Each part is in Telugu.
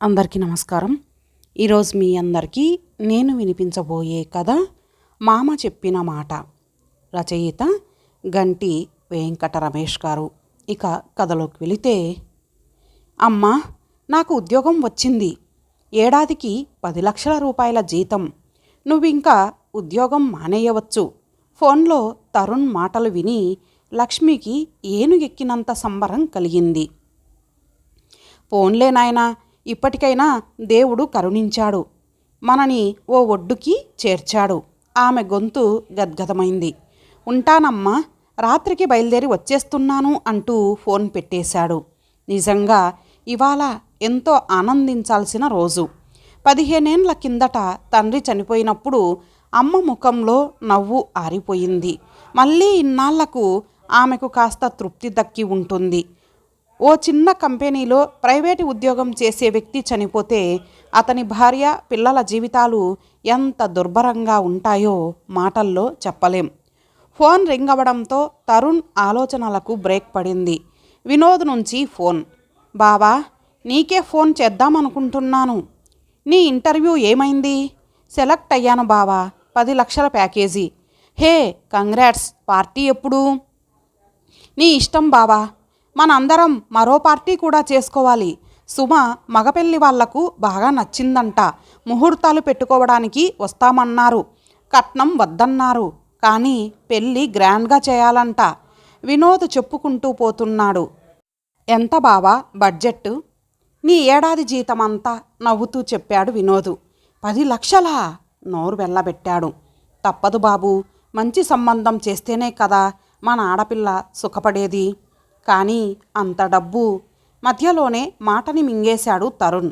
అందరికీ నమస్కారం. ఈరోజు మీ అందరికీ నేను వినిపించబోయే కథ మామ చెప్పిన మాట. రచయిత గంటి వెంకట రమేష్ గారు. ఇక కథలోకి వెళితే అమ్మా నాకు ఉద్యోగం వచ్చింది. ఏడాదికి పది లక్షల రూపాయల జీతం. నువ్వింకా ఉద్యోగం మానేయవచ్చు. ఫోన్లో తరుణ్ మాటలు విని లక్ష్మికి ఏను ఎక్కినంత సంబరం కలిగింది. పోన్లే నాయనా ఇప్పటికైనా దేవుడు కరుణించాడు. మనని ఓ ఒడ్డుకి చేర్చాడు. ఆమె గొంతు గద్గదమైంది. ఉంటానమ్మా రాత్రికి బయలుదేరి వచ్చేస్తున్నాను అంటూ ఫోన్ పెట్టేశాడు. నిజంగా ఇవాళ ఎంతో ఆనందించాల్సిన రోజు. పదిహేనేండ్ల కిందట తండ్రి చనిపోయినప్పుడు అమ్మ ముఖంలో నవ్వు ఆరిపోయింది. మళ్ళీ ఇన్నాళ్ళకు ఆమెకు కాస్త తృప్తి దక్కి ఉంటుంది. ఓ చిన్న కంపెనీలో ప్రైవేటు ఉద్యోగం చేసే వ్యక్తి చనిపోతే అతని భార్య పిల్లల జీవితాలు ఎంత దుర్భరంగా ఉంటాయో మాటల్లో చెప్పలేం. ఫోన్ రింగ్ అవ్వడంతో తరుణ్ ఆలోచనలకు బ్రేక్ పడింది. వినోద్ నుంచి ఫోన్. బావా నీకే ఫోన్ చేద్దామనుకుంటున్నాను. నీ ఇంటర్వ్యూ ఏమైంది? సెలెక్ట్ అయ్యాను బావా పది లక్షల ప్యాకేజీ. హే కంగ్రాట్స్ పార్టీ ఎప్పుడు? నీ ఇష్టం బావా మనందరం మరో పార్టీ కూడా చేసుకోవాలి. సుమ మగపెళ్ళి వాళ్ళకు బాగా నచ్చిందంట. ముహూర్తాలు పెట్టుకోవడానికి వస్తామన్నారు. కట్నం వద్దన్నారు. కానీ పెళ్ళి గ్రాండ్గా చేయాలంట. వినోద్ చెప్పుకుంటూ పోతున్నాడు. ఎంత బావా బడ్జెట్ నీ ఏడాది జీతమంతా నవ్వుతూ చెప్పాడు వినోదు. పది లక్షలా? నోరు వెళ్ళబెట్టాడు తప్పదు బాబు. మంచి సంబంధం చేస్తేనే కదా మన ఆడపిల్ల సుఖపడేది. కానీ అంత డబ్బు. మధ్యలోనే మాటని మింగేశాడు తరుణ్.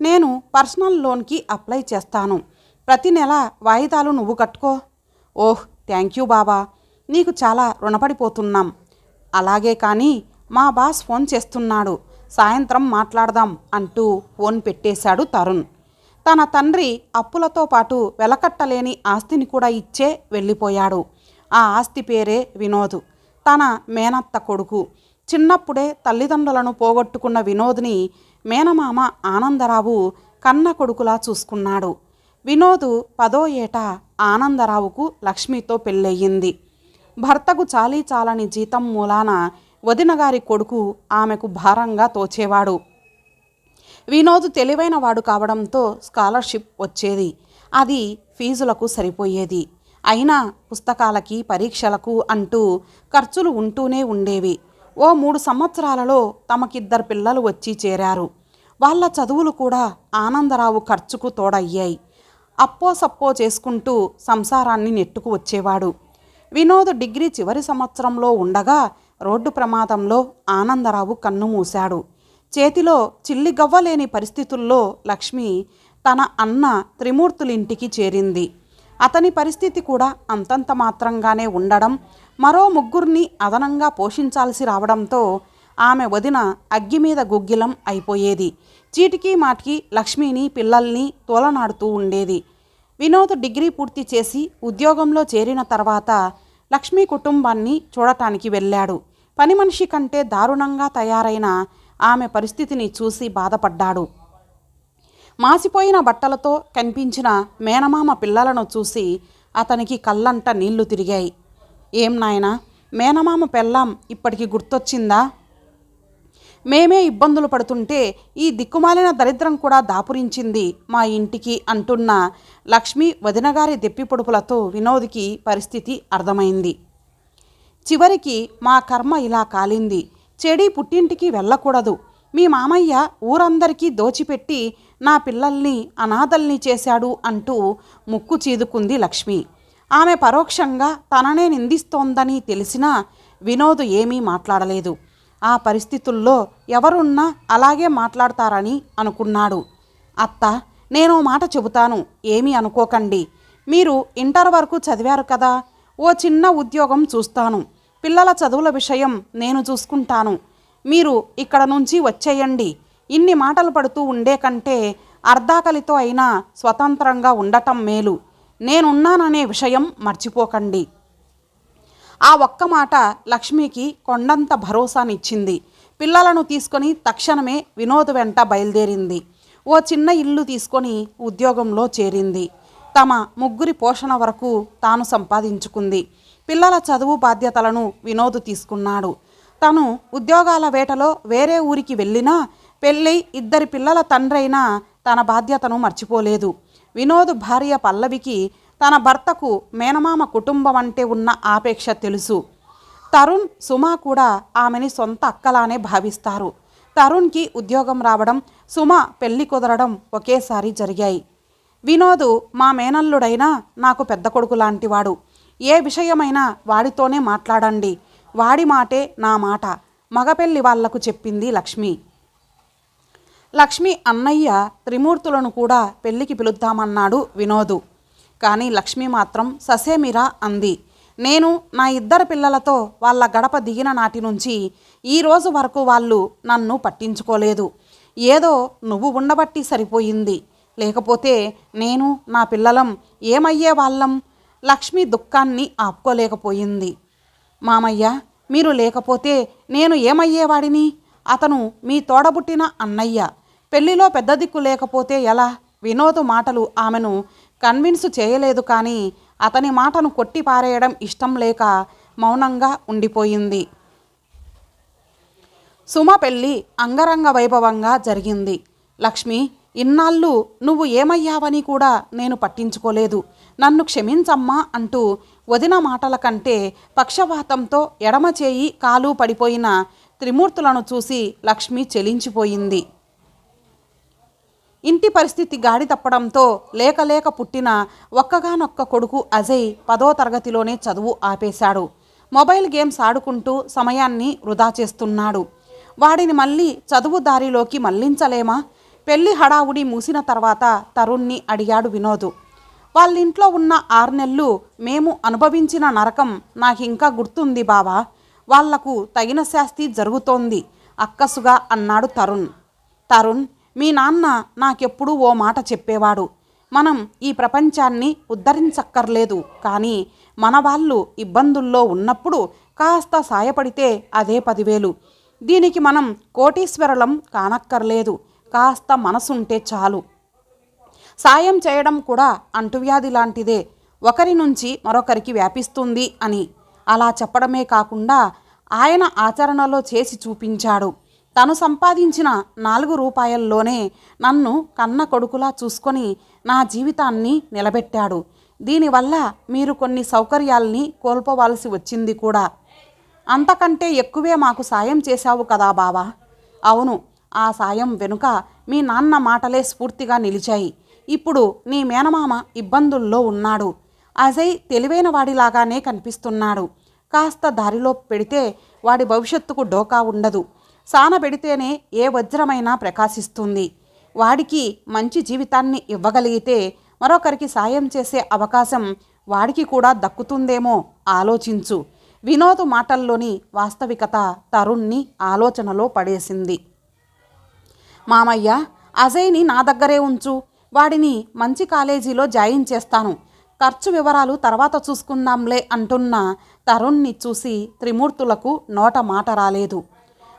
నేను పర్సనల్ లోన్కి అప్లై చేస్తాను. ప్రతి నెల వాయిదాలు నువ్వు కట్టుకో. ఓహ్ థ్యాంక్ యూ బాబా. నీకు చాలా రుణపడిపోతున్నాం. అలాగే కానీ మా బాస్ ఫోన్ చేస్తున్నాడు. సాయంత్రం మాట్లాడదాం అంటూ ఫోన్ పెట్టేశాడు తరుణ్. తన తండ్రి అప్పులతో పాటు వెలకట్టలేని ఆస్తిని కూడా ఇచ్చే వెళ్ళిపోయాడు. ఆ ఆస్తి పేరే వినోద్. తన మేనత్త కొడుకు. చిన్నప్పుడే తల్లిదండ్రులను పోగొట్టుకున్న వినోద్ని మేనమామ ఆనందరావు కన్న కొడుకులా చూసుకున్నాడు. వినోద్ పదో ఏట ఆనందరావుకు లక్ష్మితో పెళ్ళయ్యింది. భర్తకు చాలీ చాలని జీతం మూలాన వదినగారి కొడుకు ఆమెకు భారంగా తోచేవాడు. వినోద్ తెలివైన వాడు కావడంతో స్కాలర్షిప్ వచ్చేది. అది ఫీజులకు సరిపోయేది. అయినా పుస్తకాలకి పరీక్షలకు అంటూ ఖర్చులు ఉంటూనే ఉండేవి. ఓ మూడు సంవత్సరాలలో తమకిద్దరు పిల్లలు వచ్చి చేరారు. వాళ్ళ చదువులు కూడా ఆనందరావు ఖర్చుకు తోడయ్యాయి. అప్పో సప్పో చేసుకుంటూ సంసారాన్ని నెట్టుకు వచ్చేవాడు. వినోద్ డిగ్రీ చివరి సంవత్సరంలో ఉండగా రోడ్డు ప్రమాదంలో ఆనందరావు కన్ను మూశాడు. చేతిలో చిల్లి గవ్వలేని పరిస్థితుల్లో లక్ష్మి తన అన్న త్రిమూర్తులింటికి చేరింది. అతని పరిస్థితి కూడా అంతంత మాత్రంగానే ఉండడం మరో ముగ్గురిని అదనంగా పోషించాల్సి రావడంతో ఆమె వదిన అగ్గి మీద గుగ్గిలం అయిపోయేది. చీటికి మాటికి లక్ష్మిని పిల్లల్ని తోలనాడుతూ ఉండేది. వినోద్ డిగ్రీ పూర్తి చేసి ఉద్యోగంలో చేరిన తర్వాత లక్ష్మి కుటుంబాన్ని చూడటానికి వెళ్ళాడు. పని మనిషి కంటే దారుణంగా తయారైన ఆమె పరిస్థితిని చూసి బాధపడ్డాడు. మాసిపోయిన బట్టలతో కనిపించిన మేనమామ పిల్లలను చూసి అతనికి కళ్ళంట నీళ్ళు తిరిగాయి. ఏం నాయనా? మేనమామ పెళ్ళాం ఇప్పటికి గుర్తొచ్చిందా? మేమే ఇబ్బందులు పడుతుంటే ఈ దిక్కుమాలిన దరిద్రం కూడా దాపురించింది మా ఇంటికి అంటున్న లక్ష్మి వదినగారి దెప్పిపొడుపులతో వినోద్కి పరిస్థితి అర్థమైంది. చివరికి మా కర్మ ఇలా కాలింది. చెడి పుట్టింటికి వెళ్ళకూడదు. మీ మామయ్య ఊరందరికీ దోచిపెట్టి నా పిల్లల్ని అనాథల్ని చేశాడు అంటూ ముక్కు చీదుకుంది లక్ష్మి. ఆమె పరోక్షంగా తననే నిందిస్తోందని తెలిసినా వినోద్ ఏమీ మాట్లాడలేదు. ఆ పరిస్థితుల్లో ఎవరున్నా అలాగే మాట్లాడతారని అనుకున్నాడు. అత్త నేను మాట చెబుతాను ఏమీ అనుకోకండి. మీరు ఇంటర్ వరకు చదివారు కదా ఓ చిన్న ఉద్యోగం చూస్తాను. పిల్లల చదువుల విషయం నేను చూసుకుంటాను. మీరు ఇక్కడ నుంచి వచ్చేయండి. ఇన్ని మాటలు పడుతూ ఉండే కంటే అర్ధాకలితో అయినా స్వతంత్రంగా ఉండటం మేలు. నేనున్నాననే విషయం మర్చిపోకండి. ఆ ఒక్క మాట లక్ష్మికి కొండంత భరోసానిచ్చింది. పిల్లలను తీసుకొని తక్షణమే వినోద్ వెంట బయలుదేరింది. ఓ చిన్న ఇల్లు తీసుకొని ఉద్యోగంలో చేరింది. తమ ముగ్గురి పోషణ వరకు తాను సంపాదించుకుంది. పిల్లల చదువు బాధ్యతలను వినోద్ తీసుకున్నాడు. తను ఉద్యోగాల వేటలో వేరే ఊరికి వెళ్ళినా పెళ్ళి ఇద్దరి పిల్లల తండ్రైనా తన బాధ్యతను మర్చిపోలేదు. వినోద్ భార్య పల్లవికి తన భర్తకు మేనమామ కుటుంబం అంటే ఉన్న ఆపేక్ష తెలుసు. తరుణ్ సుమా కూడా ఆమెని సొంత అక్కలానే భావిస్తారు. తరుణ్కి ఉద్యోగం రావడం సుమ పెళ్ళి కుదరడం ఒకేసారి జరిగాయి. వినోద్ మా మేనల్లుడైనా నాకు పెద్ద కొడుకు లాంటివాడు. ఏ విషయమైనా వాడితోనే మాట్లాడండి. వాడి మాటే నా మాట. మగపెళ్ళి వాళ్ళకు చెప్పింది లక్ష్మి. లక్ష్మి అన్నయ్య త్రిమూర్తులను కూడా పెళ్ళికి పిలుద్దామన్నాడు వినోదు. కానీ లక్ష్మి మాత్రం ససేమిరా అంది. నేను నా ఇద్దరు పిల్లలతో వాళ్ళ గడప దిగిన నాటి నుంచి ఈ రోజు వరకు వాళ్ళు నన్ను పట్టించుకోలేదు. ఏదో నువ్వు ఉండబట్టి సరిపోయింది. లేకపోతే నేను నా పిల్లలం ఏమయ్యే వాళ్ళం? లక్ష్మి దుఃఖాన్ని ఆపుకోలేకపోయింది. మామయ్య మీరు లేకపోతే నేను ఏమయ్యేవాడిని? అతను మీ తోడబుట్టిన అన్నయ్య. పెళ్ళిలో పెద్ద దిక్కు లేకపోతే ఎలా? వినోద్ మాటలు ఆమెను కన్విన్స్ చేయలేదు కానీ అతని మాటను కొట్టి పారేయడం ఇష్టం లేక మౌనంగా ఉండిపోయింది. సుమ పెళ్ళి అంగరంగ వైభవంగా జరిగింది. లక్ష్మి ఇన్నాళ్ళు నువ్వు ఏమయ్యావని కూడా నేను పట్టించుకోలేదు. నన్ను క్షమించమ్మా అంటూ వదిన మాటల కంటే పక్షవాతంతో ఎడమ చేయి కాలు పడిపోయిన త్రిమూర్తులను చూసి లక్ష్మి చెలించిపోయింది. ఇంటి పరిస్థితి గాడి తప్పడంతో లేక లేక పుట్టిన ఒక్కగానొక్క కొడుకు అజయ్ పదో తరగతిలోనే చదువు ఆపేశాడు. మొబైల్ గేమ్స్ ఆడుకుంటూ సమయాన్ని వృధా చేస్తున్నాడు. వాడిని మళ్ళీ చదువు దారిలోకి మళ్ళించలేమా? పెళ్ళి హడావుడి మూసిన తర్వాత తరుణ్ణి అడిగాడు వినోదు. వాళ్ళింట్లో ఉన్న ఆరు నెలలు మేము అనుభవించిన నరకం నాకింకా గుర్తుంది బావా. వాళ్ళకు తగిన శాస్తి జరుగుతోంది అక్కసుగా అన్నాడు తరుణ్. తరుణ్ మీ నాన్న నాకెప్పుడూ ఓ మాట చెప్పేవాడు. మనం ఈ ప్రపంచాన్ని ఉద్ధరించక్కర్లేదు. కానీ మన వాళ్ళు ఇబ్బందుల్లో ఉన్నప్పుడు కాస్త సాయపడితే అదే పదివేలు. దీనికి మనం కోటీశ్వరలం కానక్కర్లేదు. కాస్త మనసుంటే చాలు. సాయం చేయడం కూడా అంటువ్యాధి లాంటిదే. ఒకరి నుంచి మరొకరికి వ్యాపిస్తుంది అని. అలా చెప్పడమే కాకుండా ఆయన ఆచరణలో చేసి చూపించాడు. తను సంపాదించిన నాలుగు రూపాయల్లోనే నన్ను కన్న కొడుకులా చూసుకొని నా జీవితాన్ని నిలబెట్టాడు. దీనివల్ల మీరు కొన్ని సౌకర్యాల్ని కోల్పోవాల్సి వచ్చింది కూడా. అంతకంటే ఎక్కువే మాకు సాయం చేశావు కదా బావా. అవును ఆ సాయం వెనుక మీ నాన్న మాటలే స్ఫూర్తిగా నిలిచాయి. ఇప్పుడు నీ మేనమామ ఇబ్బందుల్లో ఉన్నాడు. అజయ్ తెలివైన వాడిలాగానే కనిపిస్తున్నాడు. కాస్త దారిలో పెడితే వాడి భవిష్యత్తుకు డోకా ఉండదు. సాన పెడితేనే ఏ వజ్రమైనా ప్రకాశిస్తుంది. వాడికి మంచి జీవితాన్ని ఇవ్వగలిగితే మరొకరికి సాయం చేసే అవకాశం వాడికి కూడా దక్కుతుందేమో ఆలోచించు. వినోద్ మాటల్లోని వాస్తవికత తరుణ్ణి ఆలోచనలో పడేసింది. మామయ్య అజయ్ని నా దగ్గరే ఉంచు. వాడిని మంచి కాలేజీలో జాయిన్ చేస్తాను. ఖర్చు వివరాలు తర్వాత చూసుకుందాంలే అంటున్న తరుణ్ని చూసి త్రిమూర్తులకు నోట మాట రాలేదు.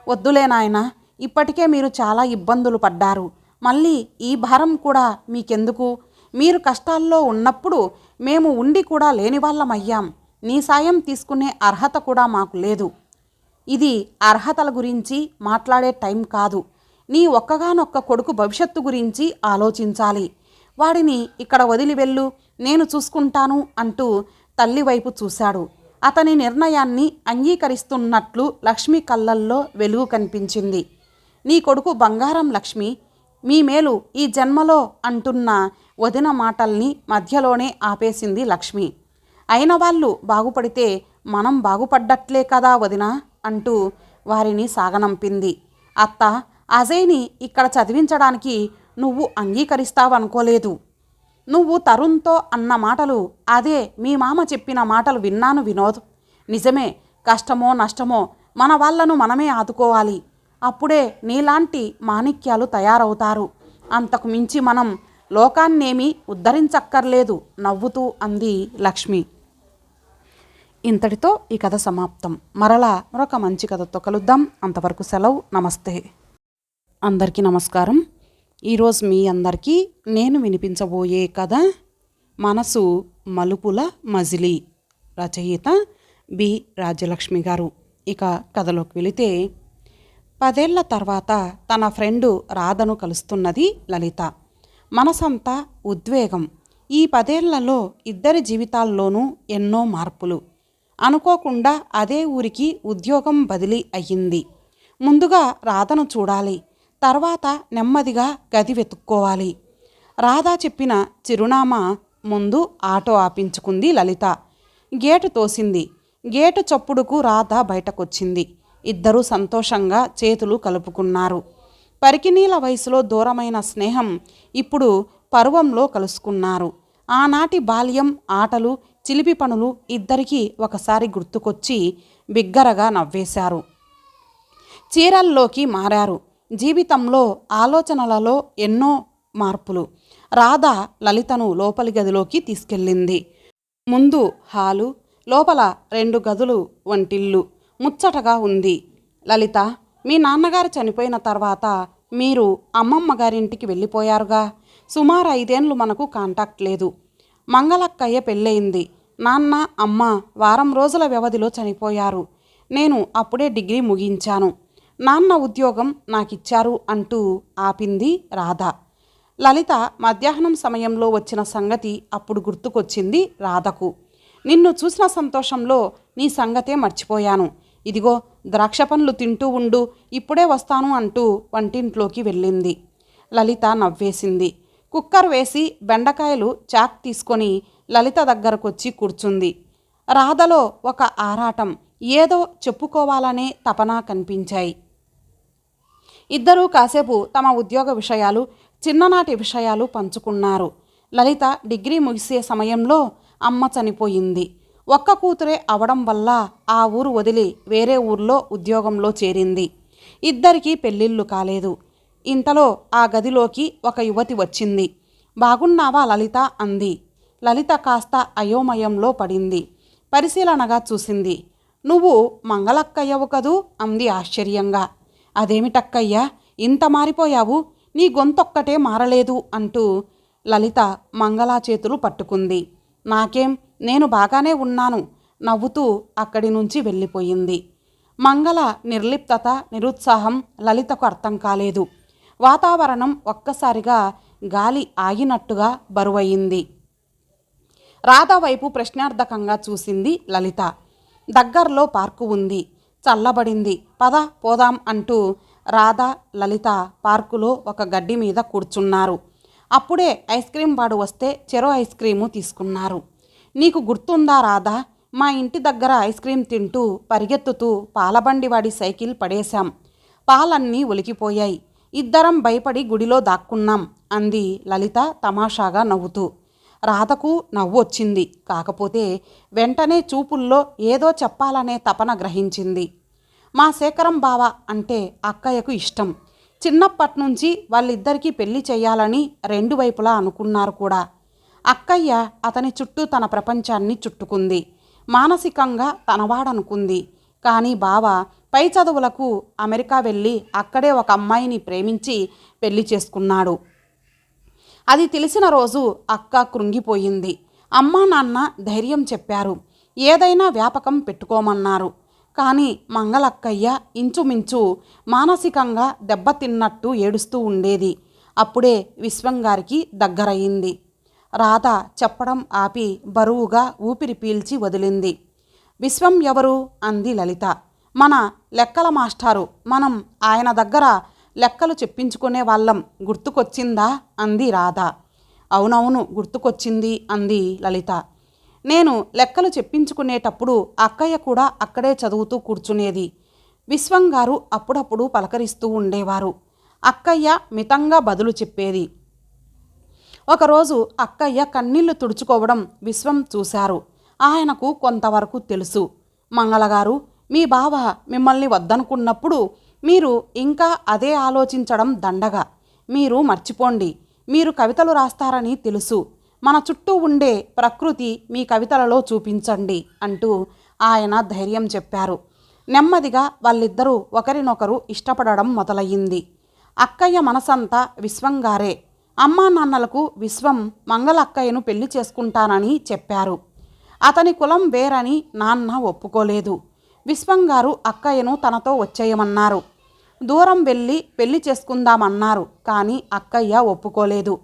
వద్దులే నాయన ఇప్పటికే మీరు చాలా ఇబ్బందులు పడ్డారు. మళ్ళీ ఈ భారం కూడా మీకెందుకు? మీరు కష్టాల్లో ఉన్నప్పుడు మేము ఉండి కూడా లేని వాళ్ళమయ్యాం నీ సాయం తీసుకునే అర్హత కూడా మాకు లేదు. ఇది అర్హతల గురించి మాట్లాడే టైం కాదు. నీ ఒక్కగానొక్క కొడుకు భవిష్యత్తు గురించి ఆలోచించాలి. వాడిని ఇక్కడ వదిలి వెళ్ళు నేను చూసుకుంటాను అంటూ తల్లి వైపు చూశాడు. అతని నిర్ణయాన్ని అంగీకరిస్తున్నట్లు లక్ష్మి కళ్ళల్లో వెలుగు కనిపించింది. నీ కొడుకు బంగారం లక్ష్మి మీ మేలు ఈ జన్మలో అంటున్న వదిన మాటల్ని మధ్యలోనే ఆపేసింది లక్ష్మి. అయిన వాళ్ళు బాగుపడితే మనం బాగుపడ్డట్లే కదా వదిన అంటూ వారిని సాగనంపింది. అత్త అజయ్ని ఇక్కడ చదివించడానికి నువ్వు అంగీకరిస్తావనుకోలేదు. నువ్వు తరుణ్తో అన్న మాటలు అదే మీ మామ చెప్పిన మాటలు విన్నాను వినోద్. నిజమే కష్టమో నష్టమో మన వాళ్ళను మనమే ఆదుకోవాలి. అప్పుడే నీలాంటి మాణిక్యాలు తయారవుతారు. అంతకు మించి మనం లోకాన్నేమీ ఉద్ధరించక్కర్లేదు నవ్వుతూ అంది లక్ష్మి. ఇంతటితో ఈ కథ సమాప్తం. మరలా మరొక మంచి కథతో కలుద్దాం. అంతవరకు సెలవు. నమస్తే. అందరికీ నమస్కారం. ఈరోజు మీ అందరికీ నేను వినిపించబోయే కథ మనసు మలుపుల మజిలి రచయిత బి రాజ్యలక్ష్మి గారు. ఇక కథలోకి వెళితే పదేళ్ళ తర్వాత తన ఫ్రెండు రాధను కలుస్తున్నది లలిత. మనసంతా ఉద్వేగం. ఈ పదేళ్ళలో ఇద్దరి జీవితాల్లోనూ ఎన్నో మార్పులు. అనుకోకుండా అదే ఊరికి ఉద్యోగం బదిలీ అయ్యింది. ముందుగా రాధను చూడాలి. తర్వాత నెమ్మదిగా గది వెతుక్కోవాలి. రాధా చెప్పిన చిరునామా ముందు ఆటో ఆపించుకుంది లలిత. గేటు తోసింది. గేటు చప్పుడుకు రాధ బయటకొచ్చింది. ఇద్దరూ సంతోషంగా చేతులు కలుపుకున్నారు. పరికినీల వయసులో దూరమైన స్నేహం ఇప్పుడు పర్వంలో కలుసుకున్నారు. ఆనాటి బాల్యం ఆటలు చిలిపి పనులు ఇద్దరికీ ఒకసారి గుర్తుకొచ్చి బిగ్గరగా నవ్వేశారు. చీరల్లోకి మారారు. జీవితంలో ఆలోచనలలో ఎన్నో మార్పులు. రాధ లలితను లోపలి గదిలోకి తీసుకెళ్ళింది. ముందు హాలు లోపల రెండు గదులు వంటిల్లు. ముచ్చటగా ఉంది. లలిత మీ నాన్నగారు చనిపోయిన తర్వాత మీరు అమ్మమ్మ గారింటికి వెళ్ళిపోయారుగా? సుమారు ఐదేండ్లు మనకు కాంటాక్ట్ లేదు. మంగళక్కయ్య పెళ్ళయింది. నాన్న అమ్మ వారం రోజుల వ్యవధిలో చనిపోయారు. నేను అప్పుడే డిగ్రీ ముగించాను. నాన్న ఉద్యోగం నాకిచ్చారు అంటూ ఆపింది రాధ. లలిత మధ్యాహ్నం సమయంలో వచ్చిన సంగతి అప్పుడు గుర్తుకొచ్చింది రాధకు. నిన్ను చూసిన సంతోషంలో నీ సంగతే మర్చిపోయాను. ఇదిగో ద్రాక్ష పండ్లు తింటూ ఉండు ఇప్పుడే వస్తాను అంటూ వంటింట్లోకి వెళ్ళింది. లలిత నవ్వేసింది. కుక్కర్ వేసి బెండకాయలు చాక్ తీసుకొని లలిత దగ్గరకొచ్చి కూర్చుంది. రాధలో ఒక ఆరాటం ఏదో చెప్పుకోవాలనే తపన కనిపించాయి. ఇద్దరూ కాసేపు తమ ఉద్యోగ విషయాలు చిన్ననాటి విషయాలు పంచుకున్నారు. లలిత డిగ్రీ ముగిసే సమయంలో అమ్మ చనిపోయింది. ఒక్క కూతురే అవడం వల్ల ఆ ఊరు వదిలి వేరే ఊర్లో ఉద్యోగంలో చేరింది. ఇద్దరికీ పెళ్ళిళ్ళు కాలేదు. ఇంతలో ఆ గదిలోకి ఒక యువతి వచ్చింది. బాగున్నావా లలిత? అంది. లలిత కాస్త అయోమయంలో పడింది. పరిశీలనగా చూసింది. నువ్వు మంగళక్కయ్యవు కదూ? అంది ఆశ్చర్యంగా. అదేమిటక్కయ్యా ఇంత మారిపోయావు. నీ గొంతొక్కటే మారలేదు అంటూ లలిత మంగళా చేతులు పట్టుకుంది. నాకేం నేను బాగానే ఉన్నాను నవ్వుతూ అక్కడి నుంచి వెళ్ళిపోయింది. మంగళ నిర్లిప్తత నిరుత్సాహం లలితకు అర్థం కాలేదు. వాతావరణం ఒక్కసారిగా గాలి ఆగినట్టుగా బరువయింది రాధ వైపు ప్రశ్నార్థకంగా చూసింది లలిత. దగ్గర్లో పార్కు ఉంది. చల్లబడింది. పద పోదాం అంటూ రాధ లలిత పార్కులో ఒక గడ్డి మీద కూర్చున్నారు. అప్పుడే ఐస్ క్రీం వాడు వస్తే చెరో ఐస్ క్రీము తీసుకున్నారు. నీకు గుర్తుందా రాధా? మా ఇంటి దగ్గర ఐస్ క్రీం తింటూ పరిగెత్తుతూ పాలబండి వాడి సైకిల్ పడేశాం. పాలన్నీ ఒలికిపోయాయి. ఇద్దరం భయపడి గుడిలో దాక్కున్నాం అంది లలిత తమాషాగా నవ్వుతూ. రాధకు నవ్వు వచ్చింది. కాకపోతే వెంటనే చూపుల్లో ఏదో చెప్పాలనే తపన గ్రహించింది. మా శేఖరం బావ అంటే అక్కయ్యకు ఇష్టం. చిన్నప్పటి నుంచి వాళ్ళిద్దరికీ పెళ్ళి చేయాలని రెండు వైపులా అనుకున్నారు కూడా. అక్కయ్య అతని చుట్టూ తన ప్రపంచాన్ని చుట్టుకుంది. మానసికంగా తనవాడనుకుంది. కానీ బావ పై చదువులకు అమెరికా వెళ్ళి అక్కడే ఒక అమ్మాయిని ప్రేమించి పెళ్ళి చేసుకున్నాడు. అది తెలిసిన రోజు అక్క కృంగిపోయింది. అమ్మా నాన్న ధైర్యం చెప్పారు. ఏదైనా వ్యాపకం పెట్టుకోమన్నారు. కానీ మంగళక్కయ్య ఇంచుమించు మానసికంగా దెబ్బతిన్నట్టు ఏడుస్తూ ఉండేది. అప్పుడే విశ్వంగారికి దగ్గరయింది. రాధ చెప్పడం ఆపి బరువుగా ఊపిరి పీల్చి వదిలింది. విశ్వం ఎవరు? అంది లలిత. మన లెక్కల మాస్టారు. మనం ఆయన దగ్గర లెక్కలు చెప్పించుకునే వాళ్ళం. గుర్తుకొచ్చిందా? అంది రాధ. అవునవును గుర్తుకొచ్చింది అంది లలిత. నేను లెక్కలు చెప్పించుకునేటప్పుడు అక్కయ్య కూడా అక్కడే చదువుతూ కూర్చునేది. విశ్వం గారు అప్పుడప్పుడు పలకరిస్తూ ఉండేవారు. అక్కయ్య మితంగా బదులు చెప్పేది. ఒకరోజు అక్కయ్య కన్నీళ్ళు తుడుచుకోవడం విశ్వం చూశారు. ఆయనకు కొంతవరకు తెలుసు. మంగళగారు మీ బావ మిమ్మల్ని వద్దనుకున్నప్పుడు మీరు ఇంకా అదే ఆలోచించడం దండగా. మీరు మర్చిపోండి. మీరు కవితలు రాస్తారని తెలుసు. మన చుట్టూ ఉండే ప్రకృతి మీ కవితలలో చూపించండి అంటూ ఆయన ధైర్యం చెప్పారు. నెమ్మదిగా వాళ్ళిద్దరూ ఒకరినొకరు ఇష్టపడడం మొదలయ్యింది. అక్కయ్య మనసంతా విశ్వంగారే అమ్మా నాన్నలకు విశ్వం మంగళ అక్కయ్యను పెళ్ళి చేసుకుంటానని చెప్పారు. అతని కులం వేరని నాన్న ఒప్పుకోలేదు. విశ్వంగారు అక్కయ్యను తనతో వచ్చేయమన్నారు. దూరం వెళ్ళి పెళ్ళి చేసుకుందామన్నారు కానీ అక్కయ్య ఒప్పుకోలేదు.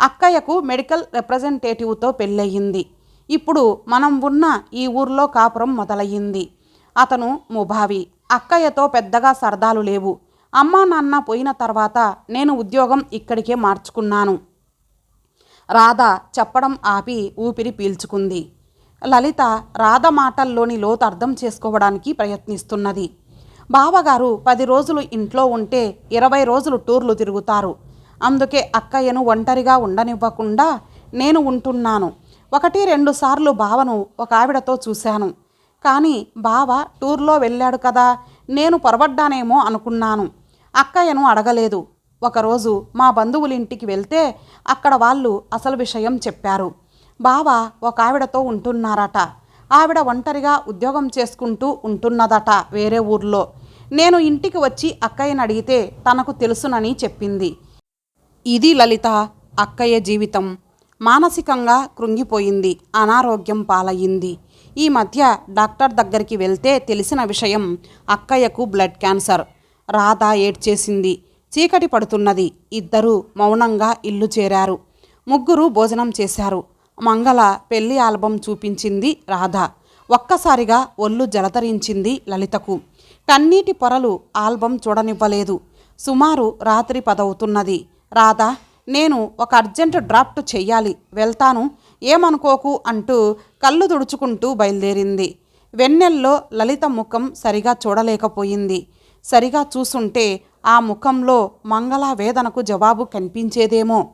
అక్కయ్యకు మెడికల్ రిప్రజెంటేటివ్తో పెళ్ళయింది. ఇప్పుడు మనం ఉన్న ఈ ఊర్లో కాపురం మొదలయ్యింది. అతను ముభావి. అక్కయ్యతో పెద్దగా సరదాలు లేవు. అమ్మా నాన్న పోయిన తర్వాత నేను ఉద్యోగం ఇక్కడికే మార్చుకున్నాను. రాధ చెప్పడం ఆపి ఊపిరి పీల్చుకుంది. లలిత రాధ మాటల్లోని లోతు అర్థం చేసుకోవడానికి ప్రయత్నిస్తున్నది. బావగారు పది రోజులు ఇంట్లో ఉంటే ఇరవై రోజులు టూర్లు తిరుగుతారు. అందుకే అక్కయ్యను ఒంటరిగా ఉండనివ్వకుండా నేను ఉంటున్నాను. ఒకటి రెండు సార్లు బావను ఒక ఆవిడతో చూశాను. కానీ బావ టూర్లో వెళ్ళాడు కదా నేను పొరబడ్డానేమో అనుకున్నాను. అక్కయ్యను అడగలేదు. ఒకరోజు మా బంధువులింటికి వెళ్తే అక్కడ వాళ్ళు అసలు విషయం చెప్పారు. బావ ఒక ఆవిడతో ఉంటున్నారట. ఆవిడ ఒంటరిగా ఉద్యోగం చేసుకుంటూ ఉంటున్నదట వేరే ఊర్లో. నేను ఇంటికి వచ్చి అక్కయ్యని అడిగితే తనకు తెలుసునని చెప్పింది. ఇది లలిత అక్కయ్య జీవితం. మానసికంగా కృంగిపోయింది అనారోగ్యం పాలయ్యింది. ఈ మధ్య డాక్టర్ దగ్గరికి వెళ్తే తెలిసిన విషయం అక్కయ్యకు బ్లడ్ క్యాన్సర్. రాధ ఏడ్చేసింది. చీకటి పడుతున్నది. ఇద్దరూ మౌనంగా ఇల్లు చేరారు. ముగ్గురు భోజనం చేశారు. మంగళ పెళ్ళి ఆల్బం చూపించింది రాధ. ఒక్కసారిగా ఒళ్ళు జలతరించింది లలితకు. కన్నీటి పొరలు ఆల్బం చూడనివ్వలేదు. సుమారు రాత్రి పదవుతున్నది. రాధ నేను ఒక అర్జెంట్ డ్రాఫ్ట్ చెయ్యాలి వెళ్తాను ఏమనుకోకు అంటూ కళ్ళు తుడుచుకుంటూ బయలుదేరింది. వెన్నెల్లో లలిత ముఖం సరిగా చూడలేకపోయింది. సరిగా చూసుంటే ఆ ముఖంలో మంగళ వేదనకు జవాబు కనిపించేదేమో.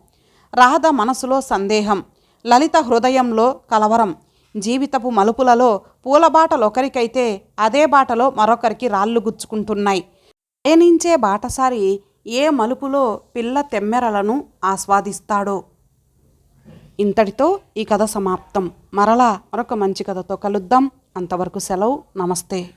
రాధ మనసులో సందేహం లలిత హృదయంలో కలవరం. జీవితపు మలుపులలో పూలబాటలొకరికైతే అదే బాటలో మరొకరికి రాళ్ళు గుచ్చుకుంటున్నాయి. పయనించే బాటసారి ఏ మలుపులో పిల్ల తెమ్మెరలను ఆస్వాదిస్తాడో. ఇంతటితో ఈ కథ సమాప్తం. మరలా మరొక మంచి కథతో కలుద్దాం. అంతవరకు సెలవు. నమస్తే.